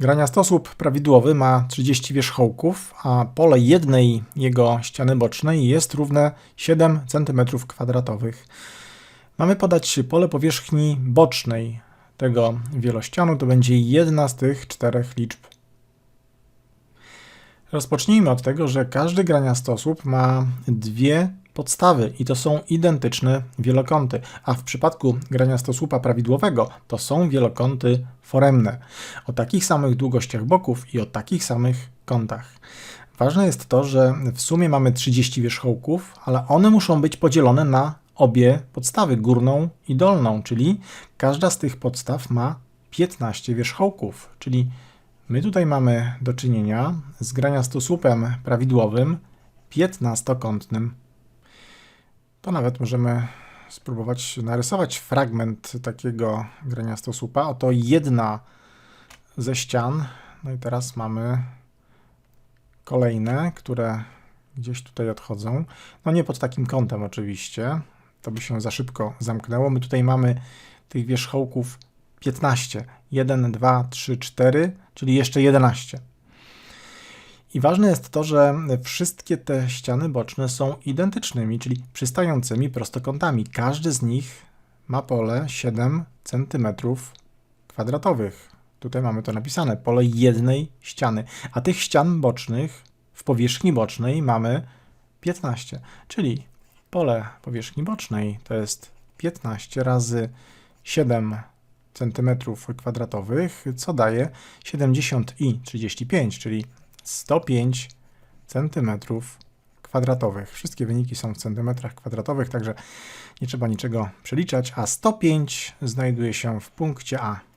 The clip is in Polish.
Graniastosłup prawidłowy ma 30 wierzchołków, a pole jednej jego ściany bocznej jest równe 7 cm2. Mamy podać pole powierzchni bocznej tego wielościanu, to będzie jedna z tych czterech liczb. Rozpocznijmy od tego, że każdy graniastosłup ma dwie podstawy i to są identyczne wielokąty, a w przypadku graniastosłupa prawidłowego to są wielokąty foremne o takich samych długościach boków i o takich samych kątach. Ważne jest to, że w sumie mamy 30 wierzchołków, ale one muszą być podzielone na obie podstawy, górną i dolną, czyli każda z tych podstaw ma 15 wierzchołków, czyli my tutaj mamy do czynienia z graniastosłupem prawidłowym 15-kątnym. To nawet możemy spróbować narysować fragment takiego graniastosłupa. Oto jedna ze ścian. No i teraz mamy kolejne, które gdzieś tutaj odchodzą. No nie pod takim kątem oczywiście. To by się za szybko zamknęło. My tutaj mamy tych wierzchołków 15. 1, 2, 3, 4, czyli jeszcze 11. I ważne jest to, że wszystkie te ściany boczne są identycznymi, czyli przystającymi prostokątami. Każdy z nich ma pole 7 cm kwadratowych. Tutaj mamy to napisane, pole jednej ściany. A tych ścian bocznych w powierzchni bocznej mamy 15, czyli pole powierzchni bocznej to jest 15 razy 7 cm kwadratowych, co daje 70 i 35, czyli 105 cm kwadratowych. Wszystkie wyniki są w centymetrach kwadratowych, także nie trzeba niczego przeliczać, a 105 znajduje się w punkcie A.